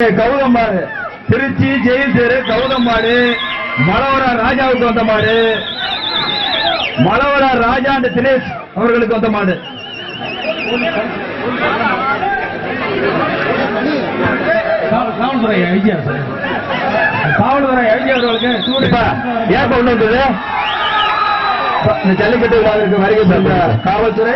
கௌதம் மாடு திருச்சி ஜெயில் தெரு கௌதம் மாடு மலவரா ராஜாவுக்கு வந்த மாடு மலவரா ராஜா அண்ட் தினேஷ் அவர்களுக்கு வந்த மாடு காவல்துறை ஐஜியா சார். காவல்துறை அவர்களுக்கு இப்ப ஏன் உள்ள வந்தது? ஜல்லிக்கட்டு வருகை காவல்துறை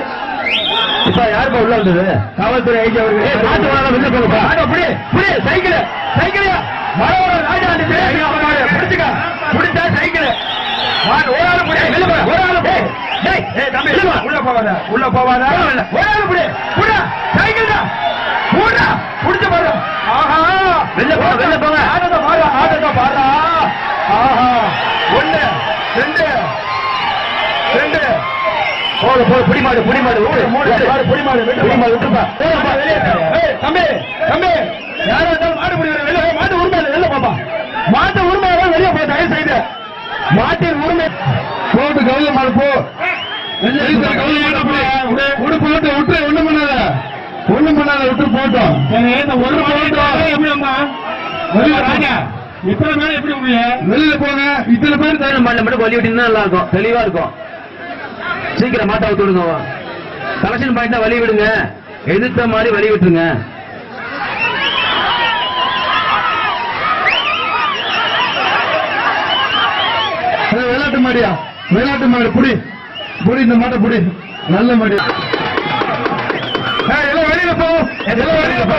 இப்ப யாருப்பா உள்ள வந்தது? காவல்துறை ஐஜி அவர்கள். மாட்டு வாழ வெளில போங்கப்பா புடி புடி சைக்கிள் சைக்கிளையா மலவரா ராஜா பிடிச்சுக்க பிடிச்சா சைக்கிள். ஒரு ஆளு புடி. வெளில போ. ஒரு ஆளு போ டேய் தம்பி வெளில உள்ள போவாத உள்ள போவாத ஒரு ஆளு புடி. புடி சைக்கிள் தான் புடா புடிச்சு பாரு. ஆஹா. வெளில போ வெளில போங்க. ஆட்டத்தை பாரு ஆட்டத்தை பாரு. ஆஹா. ஒண்ணு ரெண்டு போடு போடு புடி மாடு புடி மாடு ஓடு மூணு மாடு புடி. மாடு புடி. மாடு விட்டுப்பா தம்பி தம்பி. யாரா இருந்தாலும் மாடு புடி வெளியே மாட்டு உரிமை வெளில போப்பா. மாட்டு உரிமை வெளியே போ தயவு செய்து மாட்டின் உரிமை. போட்டு கவுல மாடு போ. போட்டு விட்டு ஒண்ணும் பண்ணாத. ஒண்ணும் பண்ணாத விட்டு போட்டோம். ஒரு மாதம் எப்படி ராஜா. இத்தனை மேல எப்படி வெளியில போங்க. இத்தனை பேர் மட்டும் வழி விட்டீங்கன்னா நல்லா இருக்கும். தெளிவா இருக்கும். சீக்கிரம் மாட்டை விட்டு விடுங்க கலெக்ஷன் பாயிண்ட் வழி விடுங்க. எதிர்த்த மாதிரி வழி விட்டுருங்க. விளையாட்டு மாடியா? விளையாட்டு மாடு புடி. புடி இந்த மாட்டை புடி. நல்ல மாடி. ஏய், எல்லாம் வெளியில போ. எல்லாம் வெளியில போ.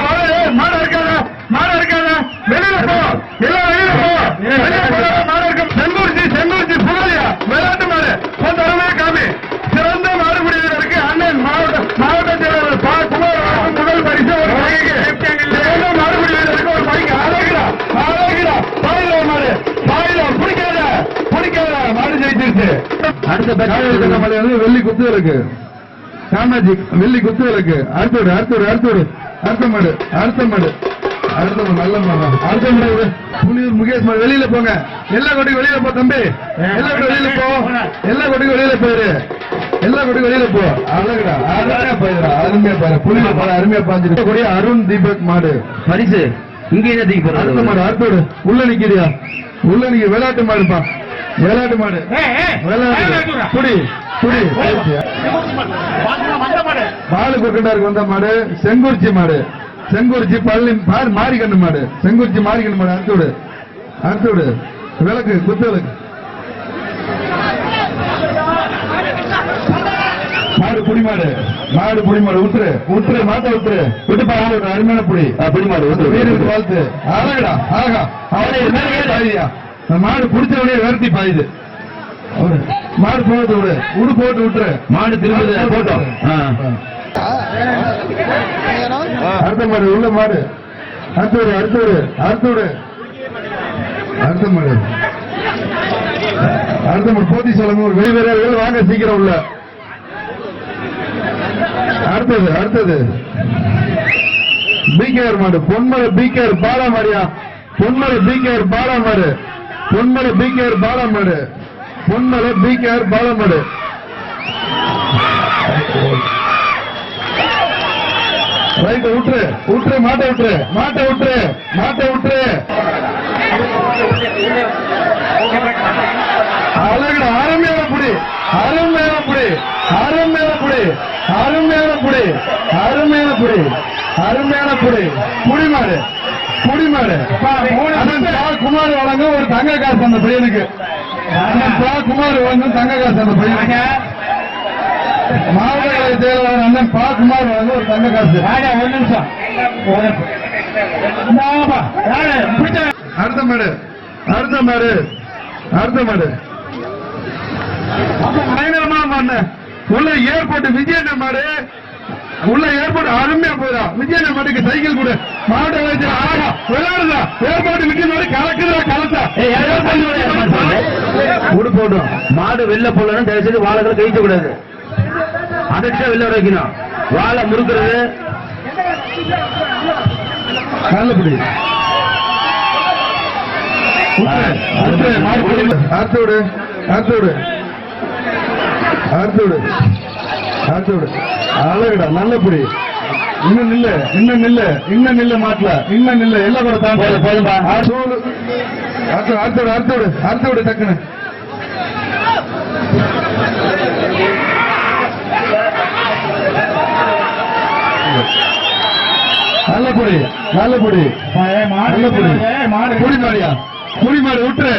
மாடு இருக்காத. மாடு இருக்காத. வெளியில போ. எல்லாம் வெளியில போ. வெளியில போடாத மாடு புகழியா? விளையாட்டு மாடு. உன் திறமையை காமி சிறந்த மாடுபிடி வீரருக்கு அண்ணன் மாவட்ட மாவட்ட செயலாளர் பா குமார் வழங்கும் முதல் பரிசு ஒரு பைக்கு சிறந்த மாடுபிடி வீரருக்கு ஒரு பைக்கு அழகுடா அழகுடா பாயில மாடு பாயில பிடிக்காத பிடிக்காத மாடு ஜெயிச்சிருச்சு அடுத்த மாடு வந்து வெள்ளி குத்து இருக்கு. காமாஜி வெள்ளி குத்து இருக்கு. அடுத்தோடு அடுத்தோடு அடுத்தோடு அடுத்த மாடு அடுத்த மாடு. அடுத்த நல்ல மாடு. அடுத்த மாடு. புலியூர் முகேஷ் மாடு வெளியில போங்க. எல்லா கொடிக்கும் வெளியில போ தம்பி. எல்லா கொடி வெளியில போ. எல்லா கொடிக்கும் வெளியில போயிரு. எல்லா கொடிக்கும் வெளியில போ. அழகுடா அருமையா போயிடுறா. அருமையா பாரு புலியூர் மாடு அருமையா பாஞ்சிருக்கு. கொடி அருண் தீபக் மாடு. பரிசு. இங்க என்ன தூக்கி அடுத்த மாடு அடுத்தோடு உள்ள நிக்கிறியா? உள்ள நிக்க விளையாட்டு மாடுப்பா. விளையாட்டு மாடு. விளையாட்டு புடி புடி பாலு குறுக்கண்டாருக்கு வந்த மாடு. செங்குறிச்சி மாடு. செங்குறிச்சி பள்ளி பார் மாரிக்கண்ணு மாடு. செங்குறிச்சி மாரிக்கண்ணு மாடு. அடுத்து விடு. அடுத்து விடு. விளக்கு குத்து விளக்கு. மாடு புடி மாடு மாடு புடி மாடு உத்துரு உத்துரு மாட்டை உத்துரு. விட்டு பாரு ஒரு அருமையான புடி. புடி மாடு, உத்துரு. வீருக்கு வாழ்த்து. அழகடா அழகா அவனே மாடு புடிச்சவனே வேர்த்தி பாயுது. மாடு போட்டு விடு. உடு போட்டு விட்டுரு மாடு திரும்புது போட்டோம். ஆ. அடுத்த மாடு உள்ள மாடு. அடுத்த விடு அடுத்த விடு அடுத்த விடு. அடுத்த மாடு. அடுத்த ஒரு போட்டி சொல்லுங்க ஒரு வெளி வாங்க சீக்கிரம் உள்ள. அடுத்தது அடுத்தது. பிகேஆர் மாடு பொன்மலை பிகேஆர் பாலா மாடியா பொன்மலை பிகேஆர் பாலா மாடு பொன்மலை பிகேஆர் பாலா மாடு பொன்மலை பிகேஆர் பாலா மாடு ரைட் விட்டுரு விட்டுரு மாட்டை விட்டுரு மாட்டை விட்டுரு மாட்டை விட்டுரு அழகுடா அருமையான புடி அருமையான புடி அருமையான புடி அருமையான புடி அருமையான புடி அருமையான புடி. புடி குமார் வழங்க ஒரு தங்க காசு அந்த பையனுக்கு. குமார் வழங்கும் தங்க காசு அந்த பையனுக்கு. மாவட்ட செயலாளர் அண்ணன் பா குமார் வழங்க ஒரு தங்க காசு. ஒரு நிமிஷம். அடுத்த மாடு அடுத்த மாடு அடுத்த மாடு அப்ப பயங்கரமா மாடு உள்ள ஏர்போர்ட் விஜயண்ண மாடு. உள்ள ஏர்போர்ட் அருமையா போயிடா. விஜயண்ண மாட்டுக்கு சைக்கிள் கொடு. மாவட்ட வைத்தியர் ஆகா விளையாடுதா ஏர்போர்ட் விஜய் மாடு கலக்குதா கலத்தா. கூடு போடும் மாடு வெளில போடணும் தயவு செய்து வாழைகளை கழிக்க கூடாது. அடைச்சா வெளில வர வைக்கணும். வாழை முறுக்கிறது. நல்லபடி அடுத்தோடு அடுத்தோடு அடுத்தோடு அடுத்தோடு அழகுடா நல்லபடி. இன்னும் நில்லு இன்னும் நில்லு இன்னும் நில்லு மாட்டல இன்னும் நில்லு எல்லாம் கூட தாண்டி. போதும், அடுத்து விடு அடுத்து விடு டக்குன்னு. நல்ல பொடி நல்ல பொடி நல்ல பொடி குடி மாடியா குடி மாடு விட்டுரு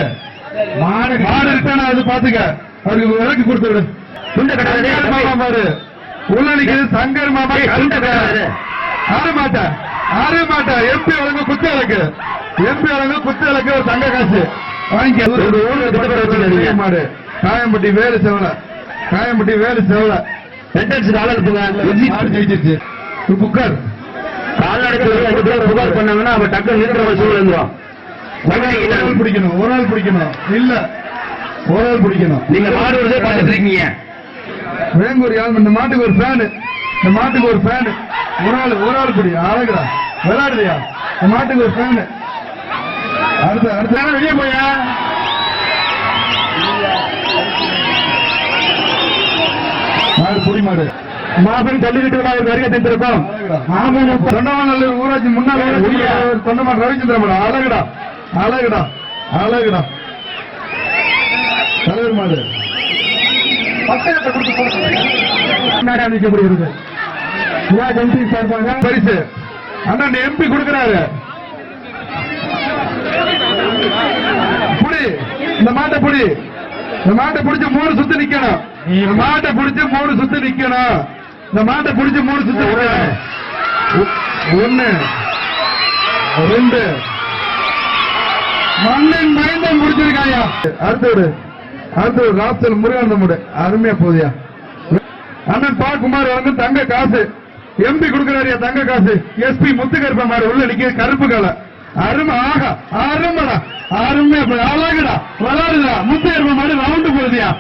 மாடு. மாடு இருக்கானா அது பாத்துக்க. அவருக்கு விலக்கு கொடுத்து விடு. பாரு. உள்ள நிக்கிறது சங்கர் மாமா. ஆறு மாட்டா ஆறு மாட்டா. எம்பி வழங்க குத்து விளக்கு. எம்பி வழங்க குத்து விளக்கு ஒரு தங்க காசு. வச்சுக்காதீங்க. மாடு. காயம்பட்டி வேலு செவல. காயம்பட்டி வேலு செவல. சென்டென்ஸ் மாடு ஜெயிச்சிருச்சு. புக்கர் கால்நடைக்கு ரெண்டு பேர் புகார் பண்ணாங்கன்னா அவன் டக்கு நிறுத்துற சூழல் ஆள் பிடிக்கணும் ஒரு பிடிக்கணும். இல்ல ஒரு ஆள் பிடிக்கணும். நீங்க மாடு வருதே பார்த்துட்டு இருக்கீங்க. வேங்கூர் யாழ் இந்த மாட்டுக்கு ஒரு ஃபேனு இந்த மாட்டுக்கு ஒரு ஃபேனு ஒரு ஆள் ஒரு ஆள் பிடி அழகுடா. விளையாடுறியா? இந்த மாட்டுக்கு ஒரு ஃபேனு அடுத்த அடுத்த. வெளியே போயா? மாடு புடி மாடு. மாபெரும் தள்ளிக்கிட்டு ஒரு வருகை தந்திருக்கோம் தொண்டமாநல்லூர் ஊராட்சி முன்னாள் தொண்டமான் ரவிச்சந்திர மாடு அழகுடா. அழகுடா. அழகுடா. தலைவர் மாடு பரிசு. அண்ணன் எம்பி கொடுக்கிறாரு. புடி இந்த மாட்டை புடி இந்த மாட்டை பிடிச்சு மூணு சுத்து நிக்கணும். இந்த மாட்டை பிடிச்சு மூணு சுத்து நிக்கணும். இந்த மாட்டை பிடிச்சு மூணு சுத்து ஒண்ணு. ரெண்டு. மண்ணின் மைந்தன் முடிச்சிருக்காயா? அடுத்தது அடுத்தது ராப்சல் முருகானந்த முடு. அருமையா போதியா அண்ணன் பா குமார் வந்து தங்க காசு. எம்பி கொடுக்கிறாரியா தங்க காசு. எஸ்பி முத்துக்கருப்ப மாதிரி உள்ள நிக்க கருப்பு கலை. அருமை ஆகா அருமடா. அருமையா போய் அழகுடா. முத்து முத்துக்கருப்ப மாதிரி ரவுண்டு போகுதியா.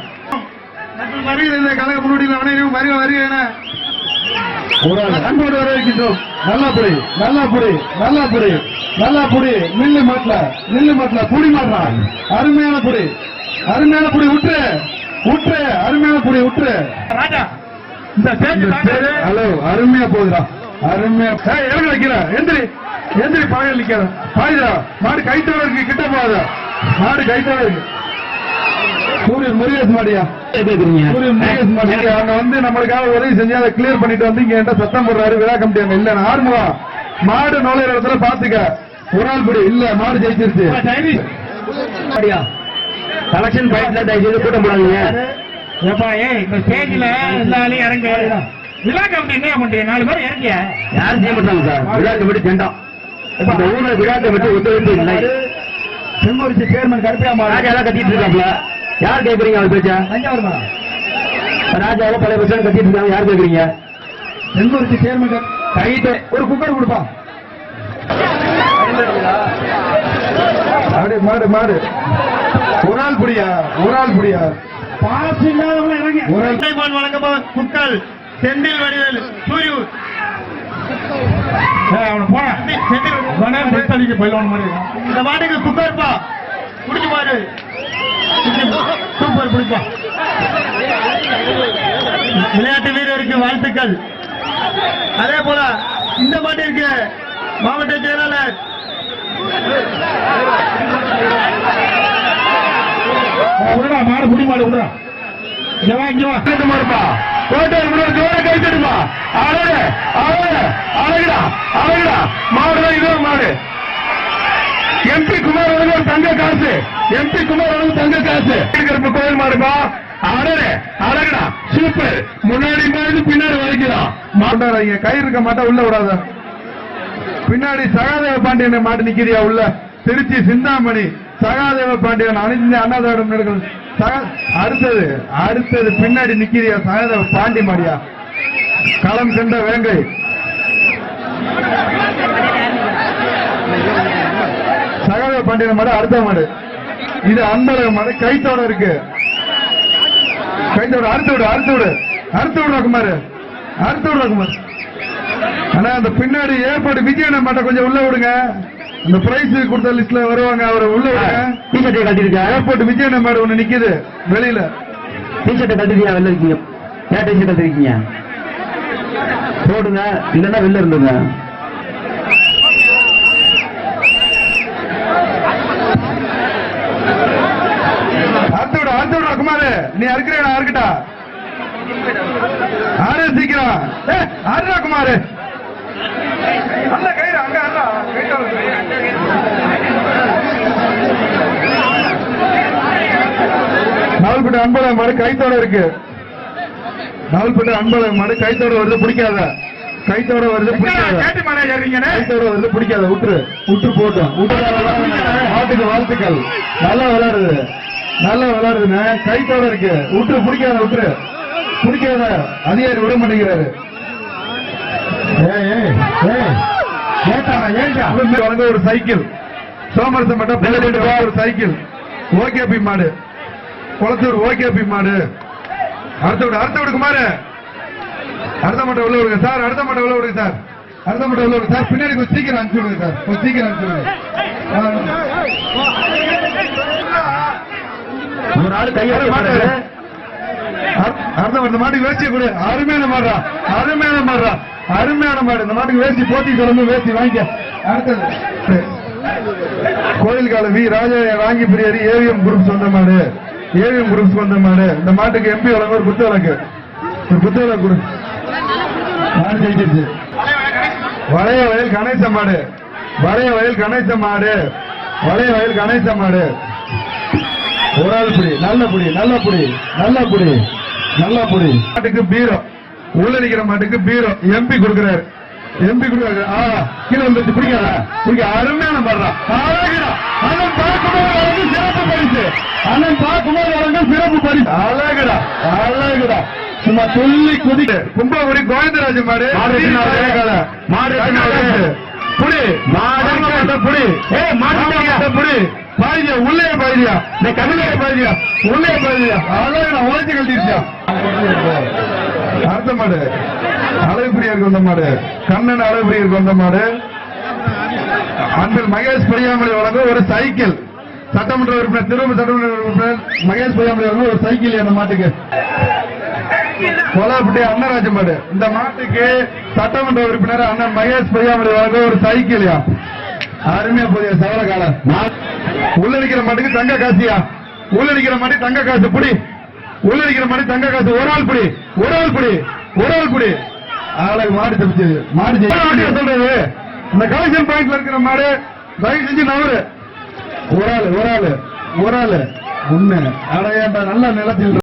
வருகிற கழக முன்னோடியில் அனைவரும் வருக வருகிறேன அன்போடு வரவேற்கின்றோம். நல்லா புடி நல்லா புடி நல்லா புடி நல்லா புடி நில்லு மாட்டல நில்லு மாட்டல புடி மாட்டா அருமையான புடி. அருமையான புடி விட்டுரு விட்டுரு அருமையான புடி விட்டுரு ஹலோ அருமையா போகுதுடா. அருமையா. இறங்க வைக்கிற எந்திரி எந்திரி பாயில் நிக்கிற பாயுதா மாடு கைத்தோட இருக்கு கிட்ட போகாத. மாடு கைத்தோட இருக்கு. சூரியன் முருகேஷ் மாடியா? அவங்க வந்து நம்மளுக்காக உதவி செஞ்சு அதை கிளியர் பண்ணிட்டு வந்து இங்க என்கிட்ட சத்தம் போடுறாரு விழா கமிட்டி அங்க இல்ல ஆறுமுகம் மாடு நுழையிற இடத்துல பாத்துக்க. ஒரு நாள் படி. இல்ல மாடு ஜெயிச்சிருச்சு. கலெக்ஷன் பாயிண்ட்ல தயவு செய்து கூட்டம் போடாதீங்க. ஏப்பா ஏய் இந்த ஸ்டேஜ்ல எல்லா ஆளையும் இறங்க. விழா கமிட்டி என்ன பண்றீங்க நாலு பேர் இறங்கிய? யாரும் செய்ய மாட்டாங்க சார். விழாக்கு விட்டு செண்டோம் இந்த ஊர்ல விழாக்கை விட்டு ஒத்துழைப்பு இல்லை. செங்கோரிச்சி சேர்மன் கருப்பியா ராஜா கத்திட்டு இருக்காப்ல. யார் கேக்குறீங்க அவர் பேச்சா? தஞ்சாவூர்மா ராஜாவோ பழைய பிரச்சனை கத்திட்டு இருக்காங்க. யார் கேக்குறீங்க? செங்கோரிச்சி சேர்மன் கைட்டு ஒரு குக்கர் கொடுப்பா. மாடு மாடு மாடு. ஒரு ஆள் புடியா ஒரு ஆள் புடியா பாஸ் இல்லாதவங்க இறங்க. ஒரு ஆள் வழங்கப்படும் குக்கல் செந்தில் வடிவேல் சூரியூர். அவனை போன செந்தில் பயிலவன் மாதிரி. இந்த மாட்டுக்கு குக்கர்ப்பா குடிச்சு பாரு. சூப்பர் பிடிப்பா. விளையாட்டு வீரருக்கு வாழ்த்துக்கள். அதே போல இந்த மாட்டிற்கு மாவட்ட செயலாளர் விடுறா மாடு புடி மாடு விடுறா இங்க வா இங்க வா. மாறுப்பா கோட்டையில் கூட ஜோர கை தட்டுப்பா. அழகு அழகு அழகுடா அழகுடா. மாடு இதோ மாடு. எம்பி குமார் ஒரு தங்க காசு. எம்பி குமார் அவர்கள் தங்க காசு. இருக்கிறப்ப கோயில் மாடுப்பா. அழகு அழகுடா சூப்பர். முன்னாடி மாதிரி பின்னாடி வரைக்குதான் மாட்டாங்க கை இருக்க மாட்டா உள்ள விடாத. பின்னாடி சகாதேவ பாண்டியன் மாட்டு நிக்கிறியா உள்ள? திருச்சி சிந்தாமணி. சகாதேவ பாண்டியன் அணிஞ்ச அண்ணாதாடம் நடக்கும் அடுத்தது அடுத்தது பின்னாடி நிக்கிறியா சகாதேவ பாண்டி மாடியா? களம் சென்ற வேங்கை. பாண்டியன் மாடு அடுத்த மாடு. இது அன்பழக மாடு கைத்தோட இருக்கு. கைத்தோட அறுத்து விடு அறுத்து விடு. அறுத்து விடுறா குமார். அறுத்து விடுறா குமார். ஆனா அந்த பின்னாடி ஏற்பாடு விஜயன மாட்ட கொஞ்சம் உள்ள விடுங்க. அந்த பிரைஸ் கொடுத்த லிஸ்ட்ல வருவாங்க அவரை உள்ள விடுங்க. டிஷர்ட்டை கட்டிருக்கேன் ஏர்போர்ட் விஜயன மாடு ஒண்ணு நிக்குது வெளியில. டிஷர்ட்டை கட்டிருக்கீங்க வெளில இருக்கீங்க? ஏன் டிஷர்ட் கட்டிருக்கீங்க போடுங்க இல்லைன்னா வெளில இருந்துங்க விடு குமாரு. நீ அறுக்கிறேன் நான் அறுக்கட்டா? ஆறு சீக்கிரம். ஆறுடா குமாரு. அல்ல கயிறு அங்க அண்ணா நாவல்பட்டு அன்பழக மாடு கைத்தோட இருக்கு. நாவல்பட்டு அன்பழக மாடு கைத்தோட வருது பிடிக்காத. கைத்தோட வருது பிடிக்காத. கைத்தோட வருது பிடிக்காத. விட்டுரு விட்டு போட்டோம் விட்டு வாழ்த்துக்கள். நல்லா விளையாடுது. நல்லா விளையாடுதுண்ணே. கைத்தோட இருக்கு. விட்டுரு பிடிக்காத விட்டுரு பிடிக்காத அதிகாரி விட மாட்டேங்கிறாரு. ஒரு சைக்கிள். சோமரசம் மட்டும் ஒரு சைக்கிள். ஓகேபி மாடு. குளத்தூர் ஓகேபி மாடு. அடுத்த விடு அடுத்த விடு குமாரு அடுத்த மட்டும் உள்ள விடுங்க சார். அடுத்த மட்டும் உள்ள விடுங்க சார். அடுத்த மட்டும் உள்ள விடுங்க சார். பின்னாடி கொஞ்சம் சீக்கிரம் அனுப்பிச்சு விடுங்க சார். கொஞ்சம் சீக்கிரம் அனுப்பிச்சு விடுங்க. ஒரு ஆள் கையால மாட்டாரு. இந்த மாட்டுக்கு வேஸ்டி கொடு. அருமையான மாடுறா அருமையான மாடுறா அருமையான மாடு. இந்த மாட்டுக்கு வேஸ்டி போட்டி தொடர்ந்து வேஸ்டி வாங்கிக்க. அடுத்தது. கோயில் கால வி. ராஜா வாங்கி பிரியாரி ஏவிஎம் குரூப் சொந்த மாடு. ஏவிஎம் குரூப் சொந்த மாடு. இந்த மாட்டுக்கு எம்பி வழங்க ஒரு குத்து விளக்கு. ஒரு குத்து கொடு. வளைய வயல் கணேச மாடு. வளைய வயல் கணேச மாடு. வளைய வயல் கணேச மாடு. ஒரு ஆள் புடி நல்ல புடி நல்ல புடி நல்ல புடி நல்ல புடி மாட்டுக்கு பீரோ உள்ள நிக்கிற மாட்டுக்கு பீரோ எம்பி கொடுக்கிறாரு. எம்பி கொடுக்கிறாரு. ஆ கீழே வந்துச்சு பிடிக்காத. பிடிக்க. அருமையான பாடுறா. அழகுடா. அண்ணன் பார்க்கும்போது வழங்கும் சிறப்பு பரிசு. அண்ணன் பார்க்கும்போது வழங்கும் சிறப்பு பரிசு. அழகுடா. அழகுடா. சும்மா துள்ளி குதிக்க. கும்பகுடி கோவிந்தராஜ மாடு மாடு? புடி மாடு புடி ஏய், மாடு மாடு புடி பாதியா உள்ளே பாதியா இந்த கண்ணிலே பாதியா உள்ளே பாதியா அதான் நான் உழைச்சு கட்டிருச்சியா அடுத்த மாடு. அழகுப்பிரியருக்கு வந்த மாடு. கண்ணன் அழகுப்பிரியருக்கு வந்த மாடு. அன்பில் மகேஷ் பொய்யாமலை வழங்க ஒரு சைக்கிள். சட்டமன்ற உறுப்பினர் திரும்ப சட்டமன்ற உறுப்பினர் மகேஷ் பொய்யாமலை வழங்க ஒரு சைக்கிள் அந்த மாட்டுக்கு. கொலாப்பட்டி அண்ணராஜ மாடு. இந்த மாட்டுக்கு சட்டமன்ற உறுப்பினர் அண்ணன் மகேஷ் பொய்யாமலை வழங்க ஒரு சைக்கிள்யா அருமையா போதிய சவர காலம். உள்ள நிக்கிற மாட்டுக்கு தங்க காசியா? உள்ள நிக்கிற மாட்டுக்கு தங்க காசு புடி. உள்ள நிக்கிற மாட்டு தங்க காசு ஒரு ஆள் புடி. ஒரு ஆள் புடி. ஒரு ஆள் புடி. ஆளை மாடு தப்பிச்சது. மாடு. சொல்றது? இந்த கலெக்ஷன் பாயிண்ட்ல இருக்கிற மாடு தயவு செஞ்சு நவரு ஒரு ஆளு ஒரு ஆளு ஒரு ஆளு. ஒண்ணு அடையாண்டா நல்ல நிலத்தில்